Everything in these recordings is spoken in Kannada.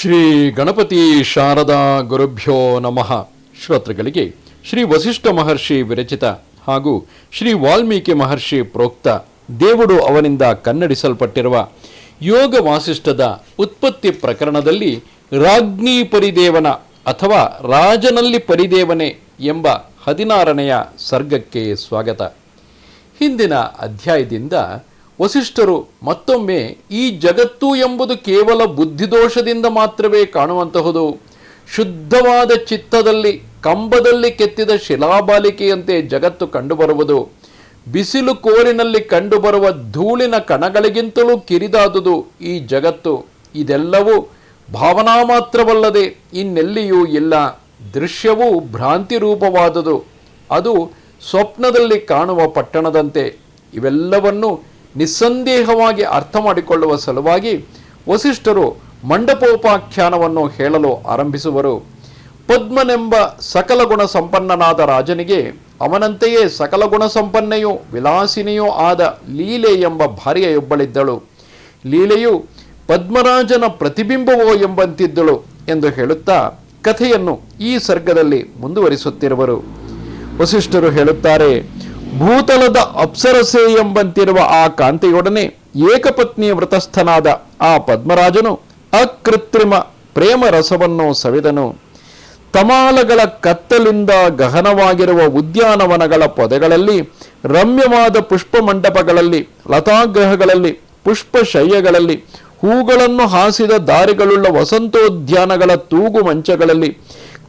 ಶ್ರೀ ಗಣಪತಿ ಶಾರದಾ ಗುರುಭ್ಯೋ ನಮಃ. ಶ್ರೋತೃಗಳಿಗೆ ಶ್ರೀ ವಸಿಷ್ಠ ಮಹರ್ಷಿ ವಿರಚಿತ ಹಾಗೂ ಶ್ರೀ ವಾಲ್ಮೀಕಿ ಮಹರ್ಷಿ ಪ್ರೋಕ್ತ ದೇವುಡು ಅವನಿಂದ ಕನ್ನಡಿಸಲ್ಪಟ್ಟಿರುವ ಯೋಗ ವಾಸಿಷ್ಠದ ಉತ್ಪತ್ತಿ ಪ್ರಕರಣದಲ್ಲಿ ರಾಜ್ಞಿ ಪರಿದೇವನ ಅಥವಾ ರಾಜನಲ್ಲಿ ಪರಿದೇವನೆ ಎಂಬ ಹದಿನಾರನೆಯ ಸರ್ಗಕ್ಕೆ ಸ್ವಾಗತ. ಹಿಂದಿನ ಅಧ್ಯಾಯದಿಂದ ವಸಿಷ್ಠರು ಮತ್ತೊಮ್ಮೆ ಈ ಜಗತ್ತು ಎಂಬುದು ಕೇವಲ ಬುದ್ಧಿದೋಷದಿಂದ ಮಾತ್ರವೇ ಕಾಣುವಂತಹುದು. ಶುದ್ಧವಾದ ಚಿತ್ತದಲ್ಲಿ, ಕಂಬದಲ್ಲಿ ಕೆತ್ತಿದ ಶಿಲಾಬಾಲಿಕೆಯಂತೆ ಜಗತ್ತು ಕಂಡುಬರುವುದು. ಬಿಸಿಲು ಕೋರಿನಲ್ಲಿ ಕಂಡುಬರುವ ಧೂಳಿನ ಕಣಗಳಿಗಿಂತಲೂ ಕಿರಿದಾದುದು ಈ ಜಗತ್ತು. ಇದೆಲ್ಲವೂ ಭಾವನಾ ಮಾತ್ರವಲ್ಲದೆ ಇನ್ನೆಲ್ಲಿಯೂ ಇಲ್ಲ. ದೃಶ್ಯವೂ ಭ್ರಾಂತಿ ರೂಪವಾದುದು. ಅದು ಸ್ವಪ್ನದಲ್ಲಿ ಕಾಣುವ ಪಟ್ಟಣದಂತೆ. ಇವೆಲ್ಲವನ್ನು ನಿಸ್ಸಂದೇಹವಾಗಿ ಅರ್ಥ ಮಾಡಿಕೊಳ್ಳುವ ಸಲುವಾಗಿ ವಸಿಷ್ಠರು ಮಂಡಪೋಪಾಖ್ಯಾನವನ್ನು ಹೇಳಲು ಆರಂಭಿಸುವರು. ಪದ್ಮನೆಂಬ ಸಕಲ ಗುಣ ಸಂಪನ್ನನಾದ ರಾಜನಿಗೆ ಅವನಂತೆಯೇ ಸಕಲ ಗುಣ ಸಂಪನ್ನೆಯೂ ವಿಲಾಸಿನಿಯೂ ಆದ ಲೀಲೆ ಎಂಬ ಭಾರ್ಯೆಯೊಬ್ಬಳಿದ್ದಳು. ಲೀಲೆಯು ಪದ್ಮರಾಜನ ಪ್ರತಿಬಿಂಬವೋ ಎಂಬಂತಿದ್ದಳು ಎಂದು ಹೇಳುತ್ತಾ ಕಥೆಯನ್ನು ಈ ಸರ್ಗದಲ್ಲಿ ಮುಂದುವರಿಸುತ್ತಿರುವರು. ವಸಿಷ್ಠರು ಹೇಳುತ್ತಾರೆ ಭೂತಲದ ಅಪ್ಸರಸೆ ಎಂಬಂತಿರುವ ಆ ಕಾಂತಿಯೊಡನೆ ಏಕಪತ್ನಿಯ ವ್ರತಸ್ಥನಾದ ಆ ಪದ್ಮರಾಜನು ಅಕೃತ್ರಿಮ ಪ್ರೇಮ ರಸವನ್ನು ಸವಿದನು. ತಮಾಲಗಳ ಕತ್ತಲಿಂದ ಗಹನವಾಗಿರುವ ಉದ್ಯಾನವನಗಳ ಪೊದೆಗಳಲ್ಲಿ, ರಮ್ಯವಾದ ಪುಷ್ಪ ಮಂಟಪಗಳಲ್ಲಿ ಲತಾಗ್ರಹಗಳಲ್ಲಿ, ಪುಷ್ಪಶಯ್ಯಗಳಲ್ಲಿ, ಹೂಗಳನ್ನು ಹಾಸಿದ ದಾರಿಗಳುಳ್ಳ ವಸಂತೋದ್ಯಾನಗಳ ತೂಗು ಮಂಚಗಳಲ್ಲಿ,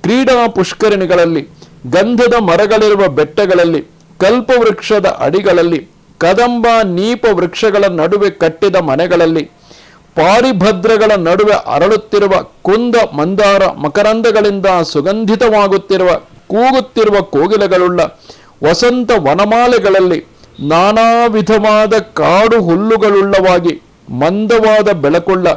ಕ್ರೀಡಾ ಪುಷ್ಕರಣಿಗಳಲ್ಲಿ, ಗಂಧದ ಮರಗಳಿರುವ ಬೆಟ್ಟಗಳಲ್ಲಿ ಕಲ್ಪವೃಕ್ಷದ ಅಡಿಗಳಲ್ಲಿ, ಕದಂಬ ನೀಪ ವೃಕ್ಷಗಳ ನಡುವೆ ಕಟ್ಟಿದ ಮನೆಗಳಲ್ಲಿ, ಪಾರಿಭದ್ರಗಳ ನಡುವೆ ಅರಳುತ್ತಿರುವ ಕುಂದ ಮಂದಾರ ಮಕರಂದಗಳಿಂದ ಸುಗಂಧಿತವಾಗುತ್ತಿರುವ, ಕೂಗುತ್ತಿರುವ ಕೋಗಿಲೆಗಳುಳ್ಳ ವಸಂತ ವನಮಾಲೆಗಳಲ್ಲಿ ನಾನಾ ವಿಧವಾದ ಕಾಡು ಹುಲ್ಲುಗಳುಳ್ಳವಾಗಿ ಮಂದವಾದ ಬೆಳಕುಳ್ಳ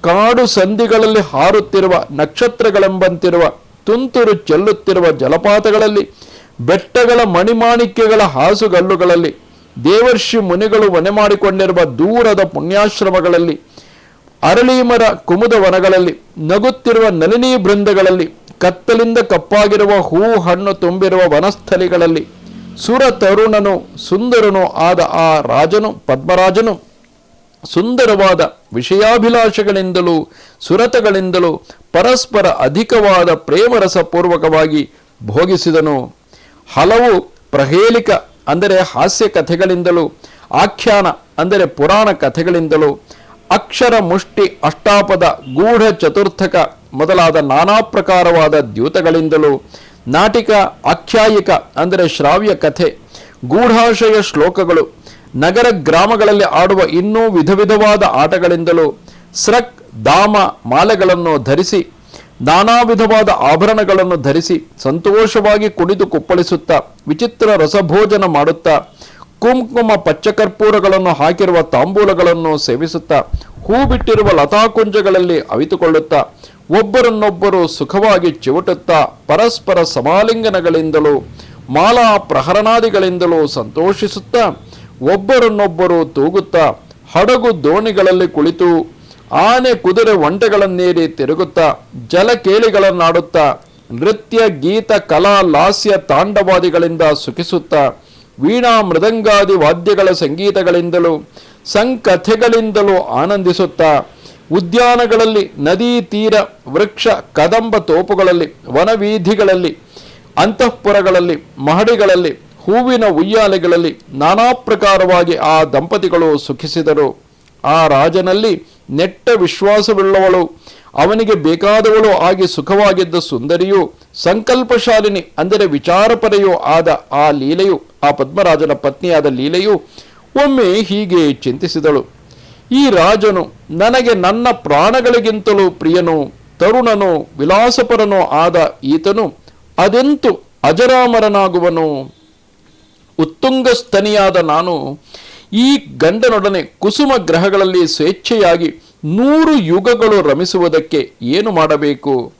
ಕಾಡು ಸಂಧಿಗಳಲ್ಲಿ ಹಾರುತ್ತಿರುವ ನಕ್ಷತ್ರಗಳೆಂಬಂತಿರುವ ತುಂತುರು ಚೆಲ್ಲುತ್ತಿರುವ ಜಲಪಾತಗಳಲ್ಲಿ ಬೆಟ್ಟಗಳ ಮಣಿಮಾಣಿಕ್ಯಗಳ ಹಾಸುಗಲ್ಲುಗಳಲ್ಲಿ, ದೇವರ್ಷಿ ಮುನಿಗಳು ಮನೆ ಮಾಡಿಕೊಂಡಿರುವ ದೂರದ ಪುಣ್ಯಾಶ್ರಮಗಳಲ್ಲಿ, ಅರಳೀಮರ ಕುಮುದ ವನಗಳಲ್ಲಿ, ನಗುತ್ತಿರುವ ನಲಿನಿ ಬೃಂದಗಳಲ್ಲಿ, ಕತ್ತಲಿಂದ ಕಪ್ಪಾಗಿರುವ ಹೂ ಹಣ್ಣು ತುಂಬಿರುವ ವನಸ್ಥಲಿಗಳಲ್ಲಿ ಸುರ ತರುಣನು ಸುಂದರನು ಆದ ಆ ರಾಜನು, ಪದ್ಮರಾಜನು, ಸುಂದರವಾದ ವಿಷಯಾಭಿಲಾಷಗಳಿಂದಲೂ, ಸುರತಗಳಿಂದಲೂ ಪರಸ್ಪರ ಅಧಿಕವಾದ ಪ್ರೇಮರಸಪೂರ್ವಕವಾಗಿ ಭೋಗಿಸಿದನು. ಹಲವು ಪ್ರಹೇಲಿಕ, ಅಂದರೆ ಹಾಸ್ಯ ಕಥೆಗಳಿಂದಲೂ, ಆಖ್ಯಾನ, ಅಂದರೆ ಪುರಾಣ ಕಥೆಗಳಿಂದಲೂ, ಅಕ್ಷರ ಮುಷ್ಟಿ, ಅಷ್ಟಾಪದ, ಗೂಢ ಚತುರ್ಥಕ ಮೊದಲಾದ ನಾನಾ ಪ್ರಕಾರವಾದ ದ್ಯೂತಗಳಿಂದಲೂ, ನಾಟಿಕ, ಆಖ್ಯಾಯಿಕ, ಅಂದರೆ ಶ್ರಾವ್ಯ ಕಥೆ, ಗೂಢಾಶಯ ಶ್ಲೋಕಗಳು, ನಗರ ಗ್ರಾಮಗಳಲ್ಲಿ ಆಡುವ ಇನ್ನೂ ವಿಧ ವಿಧವಾದ ಆಟಗಳಿಂದಲೂ ಸ್ರಕ್ ದಾಮ ಮಾಲೆಗಳನ್ನು ಧರಿಸಿ ನಾನಾ ವಿಧವಾದ ಆಭರಣಗಳನ್ನು ಧರಿಸಿ ಸಂತೋಷವಾಗಿ ಕುಣಿದು ಕುಪ್ಪಳಿಸುತ್ತಾ, ವಿಚಿತ್ರ ರಸಭೋಜನ ಮಾಡುತ್ತಾ, ಕುಂಕುಮ ಪಚ್ಚಕರ್ಪೂರಗಳನ್ನು ಹಾಕಿರುವ ತಾಂಬೂಲಗಳನ್ನು ಸೇವಿಸುತ್ತಾ ಹೂ ಬಿಟ್ಟಿರುವ ಲತಾಕುಂಜಗಳಲ್ಲಿ ಅವಿತುಕೊಳ್ಳುತ್ತಾ, ಒಬ್ಬರನ್ನೊಬ್ಬರು ಸುಖವಾಗಿ ಚಿವುಟುತ್ತಾ, ಪರಸ್ಪರ ಸಮಾಲಿಂಗನಗಳಿಂದಲೂ, ಮಾಲಾ ಪ್ರಹರಣಾದಿಗಳಿಂದಲೂ ಸಂತೋಷಿಸುತ್ತಾ, ಒಬ್ಬರನ್ನೊಬ್ಬರು ತೂಗುತ್ತಾ, ಹಡಗು ದೋಣಿಗಳಲ್ಲಿ ಕುಳಿತು ಆನೆ ಕುದುರೆ ಒಂಟೆಗಳನ್ನೇರಿ ತಿರುಗುತ್ತಾ, ಜಲಕೇಳಿಗಳನ್ನಾಡುತ್ತಾ, ನೃತ್ಯ, ಗೀತ, ಕಲಾ, ಲಾಸ್ಯ, ತಾಂಡವಾದಿಗಳಿಂದ ಸುಖಿಸುತ್ತಾ, ವೀಣಾ, ಮೃದಂಗಾದಿ ವಾದ್ಯಗಳ ಸಂಗೀತಗಳಿಂದಲೂ, ಸಂಕಥೆಗಳಿಂದಲೂ ಆನಂದಿಸುತ್ತಾ, ಉದ್ಯಾನಗಳಲ್ಲಿ ನದಿ, ತೀರ, ವೃಕ್ಷ, ಕದಂಬ ತೋಪುಗಳಲ್ಲಿ, ವನವೀಧಿಗಳಲ್ಲಿ, ಅಂತಃಪುರಗಳಲ್ಲಿ, ಮಹಡಿಗಳಲ್ಲಿ, ಹೂವಿನ ಉಯ್ಯಾಲೆಗಳಲ್ಲಿ ನಾನಾ ಪ್ರಕಾರವಾಗಿ ಆ ದಂಪತಿಗಳು ಸುಖಿಸಿದರು. ಆ ರಾಜನಲ್ಲಿ ನೆಟ್ಟ ವಿಶ್ವಾಸವುಳ್ಳವಳು. ಅವನಿಗೆ ಬೇಕಾದವಳು ಆಗಿ ಸುಖವಾಗಿದ್ದ ಸುಂದರಿಯು ಸಂಕಲ್ಪಶಾಲಿನಿ, ಅಂದರೆ ವಿಚಾರಪರೆಯೂ ಆದ ಆ ಲೀಲೆಯು, ಆ ಪದ್ಮರಾಜನ ಪತ್ನಿಯಾದ ಲೀಲೆಯು ಒಮ್ಮೆ ಹೀಗೆ ಚಿಂತಿಸಿದಳು. ಈ ರಾಜನು ನನಗೆ ನನ್ನ ಪ್ರಾಣಗಳಿಗಿಂತಲೂ ಪ್ರಿಯನು, ತರುಣನು, ವಿಲಾಸಪರನೋ ಆದ ಈತನು ಅದೆಂತು ಅಜರಾಮರನಾಗುವನು? ಉತ್ತುಂಗಸ್ತನಿಯಾದ ನಾನು ಈ ಗಂಡನೊಡನೆ ಕುಸುಮ ಗ್ರಹಗಳಲ್ಲಿ ಸ್ವೇಚ್ಛೆಯಾಗಿ ನೂರು ಯುಗಗಳು ರಮಿಸುವುದಕ್ಕೆ ಏನು ಮಾಡಬೇಕು?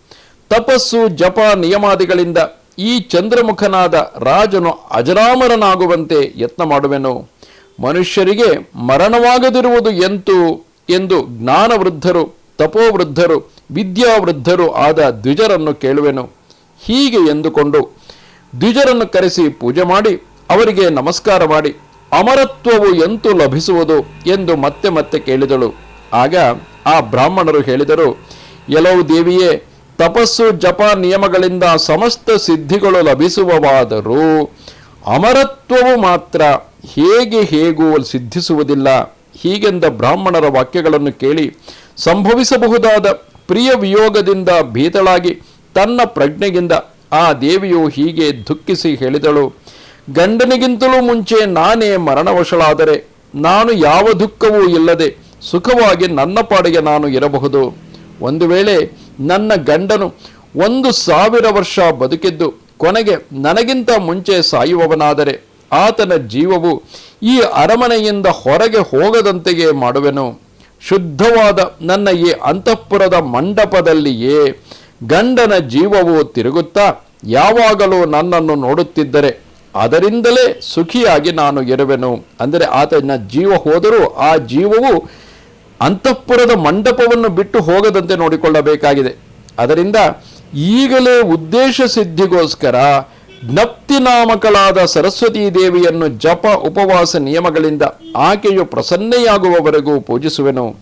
ತಪಸ್ಸು, ಜಪ, ನಿಯಮಾದಿಗಳಿಂದ ಈ ಚಂದ್ರಮುಖನಾದ ರಾಜನು ಅಜರಾಮರನಾಗುವಂತೆ ಯತ್ನ ಮಾಡುವೆನು. ಮನುಷ್ಯರಿಗೆ ಮರಣವಾಗದಿರುವುದು ಎಂತು? ಎಂದು ಜ್ಞಾನವೃದ್ಧರು, ತಪೋವೃದ್ಧರು, ವಿದ್ಯಾವೃದ್ಧರು ಆದ ದ್ವಿಜರನ್ನು ಕೇಳುವೆನು. ಹೀಗೆ ಎಂದುಕೊಂಡು ದ್ವಿಜರನ್ನು ಕರೆಸಿ ಪೂಜೆ ಮಾಡಿ ಅವರಿಗೆ ನಮಸ್ಕಾರ ಮಾಡಿ ಅಮರತ್ವವು ಎಂತೂ ಲಭಿಸುವುದು ಎಂದು ಮತ್ತೆ ಮತ್ತೆ ಕೇಳಿದಳು. ಆಗ ಆ ಬ್ರಾಹ್ಮಣರು ಹೇಳಿದರು ಎಲವು ದೇವಿಯೇ, ತಪಸ್ಸು ಜಪ ನಿಯಮಗಳಿಂದ ಸಮಸ್ತ ಸಿದ್ಧಿಗಳು ಲಭಿಸುವವಾದರೂ ಅಮರತ್ವವು ಮಾತ್ರ ಹೇಗೆ ಹೇಗೂ ಸಿದ್ಧಿಸುವುದಿಲ್ಲ. ಹೀಗೆಂದ ಬ್ರಾಹ್ಮಣರ ವಾಕ್ಯಗಳನ್ನು ಕೇಳಿ ಸಂಭವಿಸಬಹುದಾದ ಪ್ರಿಯ ವಿಯೋಗದಿಂದ ಭೀತಳಾಗಿ ತನ್ನ ಪ್ರಜ್ಞೆಗಿಂದ ಆ ದೇವಿಯು ಹೀಗೆ ದುಃಖಿಸಿ ಹೇಳಿದಳು ಗಂಡನಿಗಿಂತಲೂ ಮುಂಚೆ ನಾನೇ ಮರಣವಶಳಾದರೆ ನಾನು ಯಾವ ದುಃಖವೂ ಇಲ್ಲದೆ ಸುಖವಾಗಿ ನನ್ನ ಪಾಡಿಗೆ ನಾನು ಇರಬಹುದು. ಒಂದು ವೇಳೆ ನನ್ನ ಗಂಡನು ಒಂದು ಸಾವಿರ ವರ್ಷ ಬದುಕಿದ್ದು ಕೊನೆಗೆ ನನಗಿಂತ ಮುಂಚೆ ಸಾಯುವವನಾದರೆ ಆತನ ಜೀವವು ಈ ಅರಮನೆಯಿಂದ ಹೊರಗೆ ಹೋಗದಂತೆಯೇ ಮಾಡುವೆನು. ಶುದ್ಧವಾದ ನನ್ನ ಈ ಅಂತಃಪುರದ ಮಂಟಪದಲ್ಲಿಯೇ ಗಂಡನ ಜೀವವು ತಿರುಗುತ್ತಾ ಯಾವಾಗಲೂ ನನ್ನನ್ನು ನೋಡುತ್ತಿದ್ದರೆ ಅದರಿಂದಲೇ ಸುಖಿಯಾಗಿ ನಾನು ಇರುವೆನು. ಅಂದರೆ ಆತನ ಜೀವ ಹೋದರೂ ಆ ಜೀವವು ಅಂತಃಪುರದ ಮಂಟಪವನ್ನು ಬಿಟ್ಟು ಹೋಗದಂತೆ ನೋಡಿಕೊಳ್ಳಬೇಕಾಗಿದೆ. ಅದರಿಂದ ಈಗಲೇ ಉದ್ದೇಶ ಸಿದ್ಧಿಗೋಸ್ಕರ ನಾಮಕಳಾದ ಸರಸ್ವತೀ ದೇವಿಯನ್ನು ಜಪ, ಉಪವಾಸ ನಿಯಮಗಳಿಂದ ಆಕೆಯು ಪ್ರಸನ್ನೆಯಾಗುವವರೆಗೂ ಪೂಜಿಸುವೆನು.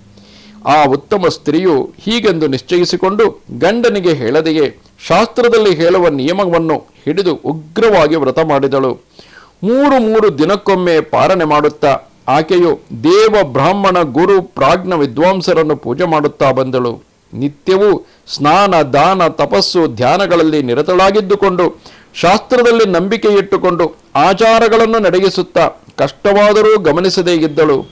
ಆ ಉತ್ತಮ ಸ್ತ್ರೀಯು ಹೀಗೆಂದು ನಿಶ್ಚಯಿಸಿಕೊಂಡು ಗಂಡನಿಗೆ ಹೇಳದೆಯೇ ಶಾಸ್ತ್ರದಲ್ಲಿ ಹೇಳುವ ನಿಯಮವನ್ನು ಹಿಡಿದು ಉಗ್ರವಾಗಿ ವ್ರತ ಮಾಡಿದಳು. ಮೂರು ಮೂರು ದಿನಕ್ಕೊಮ್ಮೆ ಪಾಲನೆ ಮಾಡುತ್ತಾ ಆಕೆಯು ದೇವ ಬ್ರಾಹ್ಮಣ ಗುರು ಪ್ರಾಜ್ಞ ವಿದ್ವಾಂಸರನ್ನು ಪೂಜೆ ಮಾಡುತ್ತಾ ಬಂದಳು. ನಿತ್ಯವೂ ಸ್ನಾನ, ದಾನ, ತಪಸ್ಸು ಧ್ಯಾನಗಳಲ್ಲಿ ನಿರತಳಾಗಿದ್ದುಕೊಂಡು ಶಾಸ್ತ್ರದಲ್ಲಿ ನಂಬಿಕೆ ಇಟ್ಟುಕೊಂಡು ಆಚಾರಗಳನ್ನು ನಡೆಗಿಸುತ್ತಾ ಕಷ್ಟವಾದರೂ ಗಮನಿಸದೇ ಇದ್ದಳು.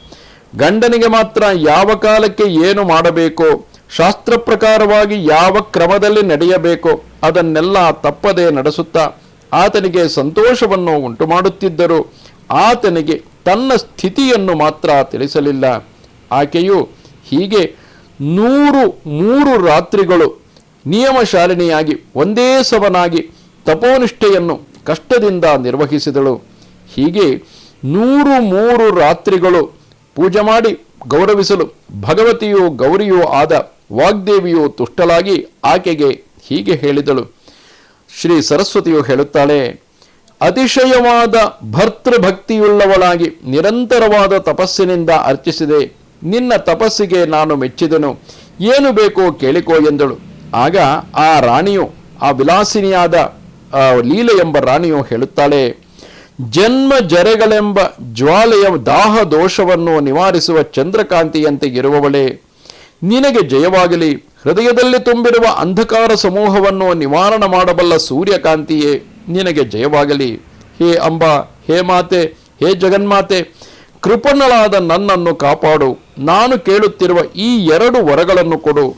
ಗಂಡನಿಗೆ ಮಾತ್ರ ಯಾವ ಕಾಲಕ್ಕೆ ಏನು ಮಾಡಬೇಕೋ ಶಾಸ್ತ್ರ ಪ್ರಕಾರವಾಗಿ ಯಾವ ಕ್ರಮದಲ್ಲಿ ನಡೆಯಬೇಕೋ ಅದನ್ನೆಲ್ಲ ತಪ್ಪದೆ ನಡೆಸುತ್ತಾ ಆತನಿಗೆ ಸಂತೋಷವನ್ನು ಉಂಟು ಮಾಡುತ್ತಿದ್ದರು ಆತನಿಗೆ ತನ್ನ ಸ್ಥಿತಿಯನ್ನು ಮಾತ್ರ ತಿಳಿಸಲಿಲ್ಲ. ಆಕೆಯು ಹೀಗೆ ನೂರು ಮೂರು ರಾತ್ರಿಗಳು ನಿಯಮಶಾಲಿನಿಯಾಗಿ ಒಂದೇ ಸವನಾಗಿ ತಪೋನಿಷ್ಠೆಯನ್ನು ಕಷ್ಟದಿಂದ ನಿರ್ವಹಿಸಿದಳು. ಹೀಗೆ ನೂರು ಮೂರು ರಾತ್ರಿಗಳು ಪೂಜೆ ಮಾಡಿ ಗೌರವಿಸಲು ಭಗವತಿಯು ಗೌರಿಯೂ ಆದ ವಾಗ್ದೇವಿಯು ತುಷ್ಟಲಾಗಿ ಆಕೆಗೆ ಹೀಗೆ ಹೇಳಿದಳು. ಶ್ರೀ ಸರಸ್ವತಿಯು ಹೇಳುತ್ತಾಳೆ, ಅತಿಶಯವಾದ ಭರ್ತೃಭಕ್ತಿಯುಳ್ಳವಳಾಗಿ ನಿರಂತರವಾದ ತಪಸ್ಸಿನಿಂದ ಅರ್ಚಿಸಿದೆ. ನಿನ್ನ ತಪಸ್ಸಿಗೆ ನಾನು ಮೆಚ್ಚಿದನು. ಏನು ಬೇಕೋ ಕೇಳಿಕೋ ಎಂದಳು. ಆಗ ಆ ರಾಣಿಯು, ಆ ವಿಲಾಸಿನಿಯಾದ ಲೀಲೆ ಎಂಬ ರಾಣಿಯು ಹೇಳುತ್ತಾಳೆ, ಜನ್ಮ ಜರೆಗಳೆಂಬ ಜ್ವಾಲೆಯ ದಾಹ ದೋಷವನ್ನು ನಿವಾರಿಸುವ ಚಂದ್ರಕಾಂತಿಯಂತೆ ಇರುವವಳೇ. ನಿನಗೆ ಜಯವಾಗಲಿ. ಹೃದಯದಲ್ಲಿ ತುಂಬಿರುವ ಅಂಧಕಾರ ಸಮೂಹವನ್ನು ನಿವಾರಣ ಮಾಡಬಲ್ಲ ಸೂರ್ಯಕಾಂತಿಯೇ, ನಿನಗೆ ಜಯವಾಗಲಿ. ಹೇ ಅಂಬ, ಹೇ ಮಾತೆ, ಹೇ ಜಗನ್ಮಾತೆ, ಕೃಪಣಳಾದ ನನ್ನನ್ನು ಕಾಪಾಡು. ನಾನು ಕೇಳುತ್ತಿರುವ ಈ ಎರಡು ವರಗಳನ್ನು ಕೊಡು.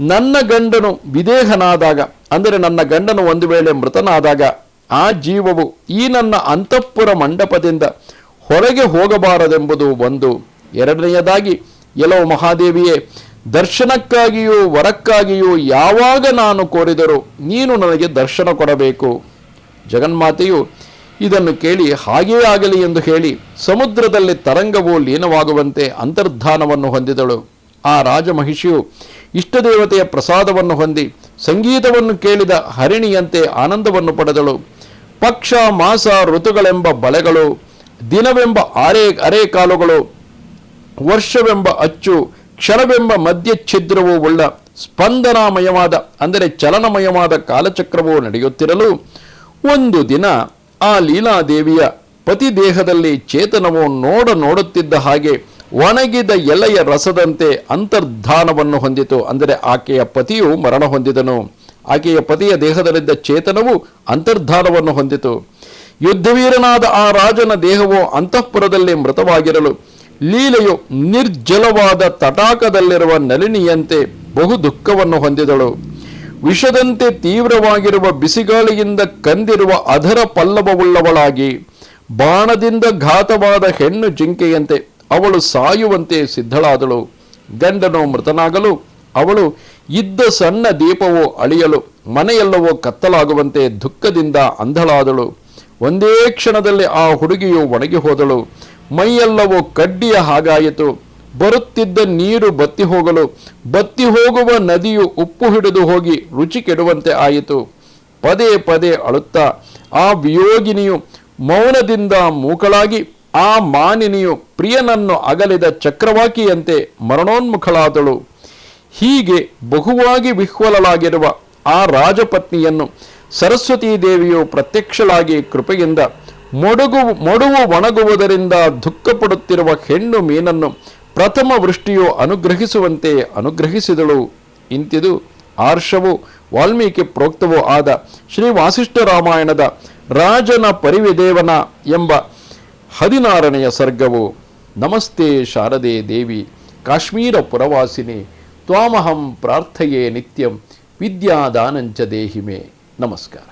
ನನ್ನ ಗಂಡನು ವಿದೇಹನಾದಾಗ, ಅಂದರೆ ನನ್ನ ಗಂಡನು ಒಂದು ವೇಳೆ ಮೃತನಾದಾಗ, ಆ ಜೀವವು ಈ ನನ್ನ ಅಂತಃಪುರ ಮಂಟಪದಿಂದ ಹೊರಗೆ ಹೋಗಬಾರದೆಂಬುದು ಒಂದು. ಎರಡನೆಯದಾಗಿ, ಎಲ್ಲೋ ಮಹಾದೇವಿಯೇ ದರ್ಶನಕ್ಕಾಗಿಯೂ ವರಕ್ಕಾಗಿಯೂ ಯಾವಾಗ ನಾನು ಕೋರಿದರೂ ನೀನು ನನಗೆ ದರ್ಶನ ಕೊಡಬೇಕು. ಜಗನ್ಮಾತೆಯು ಇದನ್ನು ಕೇಳಿ ಹಾಗೇ ಆಗಲಿ ಎಂದು ಹೇಳಿ ಸಮುದ್ರದಲ್ಲಿ ತರಂಗವು ಲೀನವಾಗುವಂತೆ ಅಂತರ್ಧಾನವನ್ನು ಹೊಂದಿದಳು. ಆ ರಾಜಮಹಿಷಿಯು ಇಷ್ಟದೇವತೆಯ ಪ್ರಸಾದವನ್ನು ಹೊಂದಿ ಸಂಗೀತವನ್ನು ಕೇಳಿದ ಹರಿಣಿಯಂತೆ ಆನಂದವನ್ನು ಪಡೆದಳು. ಪಕ್ಷ, ಮಾಸ, ಋತುಗಳೆಂಬ ಬಳೆಗಳು, ದಿನವೆಂಬ ಆರೆ ಅರೆ ಕಾಲುಗಳು, ವರ್ಷವೆಂಬ ಅಚ್ಚು ಕ್ಷಣವೆಂಬ ಮಧ್ಯ ಛಿದ್ರವೂ ಉಳ್ಳ ಸ್ಪಂದನಾಮಯವಾದ, ಅಂದರೆ ಚಲನಮಯವಾದ ಕಾಲಚಕ್ರವೂ ನಡೆಯುತ್ತಿರಲು, ಒಂದು ದಿನ ಆ ಲೀಲಾದೇವಿಯ ಪತಿ ದೇಹದಲ್ಲಿ ಚೇತನವು ನೋಡ ನೋಡುತ್ತಿದ್ದ ಹಾಗೆ ಒಣಗಿದ ಎಲೆಯ ರಸದಂತೆ ಅಂತರ್ಧಾನವನ್ನು ಹೊಂದಿತು. ಅಂದರೆ ಆಕೆಯ ಪತಿಯು ಮರಣ ಹೊಂದಿದನು. ಆಕೆಯ ಪತಿಯ ದೇಹದಲ್ಲಿದ್ದ ಚೇತನವು ಅಂತರ್ಧಾನವನ್ನು ಹೊಂದಿತು. ಯುದ್ಧವೀರನಾದ ಆ ರಾಜನ ದೇಹವು ಅಂತಃಪುರದಲ್ಲಿ ಮೃತವಾಗಿರಲು ಲೀಲೆಯು ನಿರ್ಜಲವಾದ ತಟಾಕದಲ್ಲಿರುವ ನಲಿನಿಯಂತೆ ಬಹು ದುಃಖವನ್ನು ಹೊಂದಿದಳು. ವಿಷದಂತೆ ತೀವ್ರವಾಗಿರುವ ಬಿಸಿಗಾಳಿಯಿಂದ ಕಂದಿರುವ ಅಧರ ಪಲ್ಲವವುಳ್ಳವಳಾಗಿ, ಬಾಣದಿಂದ ಘಾತವಾದ ಹೆಣ್ಣು ಜಿಂಕೆಯಂತೆ ಅವಳು ಸಾಯುವಂತೆ ಸಿದ್ಧಳಾದಳು. ಗಂಡನು ಮೃತನಾಗಲು, ಅವಳು ಇದ್ದ ಸಣ್ಣ ದೀಪವೋ ಅಳಿಯಲು, ಮನೆಯೆಲ್ಲವೋ ಕತ್ತಲಾಗುವಂತೆ ದುಃಖದಿಂದ ಅಂಧಳಾದಳು. ಒಂದೇ ಕ್ಷಣದಲ್ಲಿ ಆ ಹುಡುಗಿಯು ಒಣಗಿ ಹೋದಳು. ಮೈಯೆಲ್ಲವೂ ಕಡ್ಡಿಯ ಹಾಗಾಯಿತು. ಬರುತ್ತಿದ್ದ ನೀರು ಬತ್ತಿ ಹೋಗಲು, ಬತ್ತಿ ಹೋಗುವ ನದಿಯು ಉಪ್ಪು ಹಿಡಿದು ಹೋಗಿ ರುಚಿ ಕೆಡುವಂತೆ ಆಯಿತು. ಪದೇ ಪದೇ ಅಳುತ್ತಾ, ಆ ವಿಯೋಗಿನಿಯು ಮೌನದಿಂದ ಮೂಕಳಾಗಿ, ಆ ಮಾನಿನಿಯು ಪ್ರಿಯನನ್ನು ಅಗಲಿದ ಚಕ್ರವಾಕಿಯಂತೆ ಮರಣೋನ್ಮುಖಳಾದಳು. ಹೀಗೆ ಬಹುವಾಗಿ ವಿಹ್ವಲಳಾಗಿರುವ ಆ ರಾಜಪತ್ನಿಯನ್ನು ಸರಸ್ವತೀ ದೇವಿಯು ಪ್ರತ್ಯಕ್ಷಳಾಗಿ ಕೃಪೆಯಿಂದ ಮೊಡಗು ಮೊಡುವು ಒಣಗುವುದರಿಂದ ದುಃಖಪಡುತ್ತಿರುವ ಹೆಣ್ಣು ಮೀನನ್ನು ಪ್ರಥಮ ವೃಷ್ಟಿಯು ಅನುಗ್ರಹಿಸುವಂತೆ ಅನುಗ್ರಹಿಸಿದಳು. ಇಂತಿದು ಆರ್ಷವು ವಾಲ್ಮೀಕಿ ಪ್ರೋಕ್ತವೂ ಆದ ಶ್ರೀ ವಾಸಿಷ್ಠ ರಾಮಾಯಣದ ರಾಜನ ಪರಿವಿದೇವನ ಎಂಬ ಹದಿನಾರನೆಯ ಸರ್ಗವು. ನಮಸ್ತೆ ಶಾರದೆ ದೇವಿ, ಕಾಶ್ಮೀರ ಪುರವಾಸಿನಿ, ತ್ವಾಮಹಂ ಪ್ರಾರ್ಥಯೇ ನಿತ್ಯಂ ವಿದ್ಯಾದಾನಂಚ ದೇಹಿಮೆ. ನಮಸ್ಕಾರ.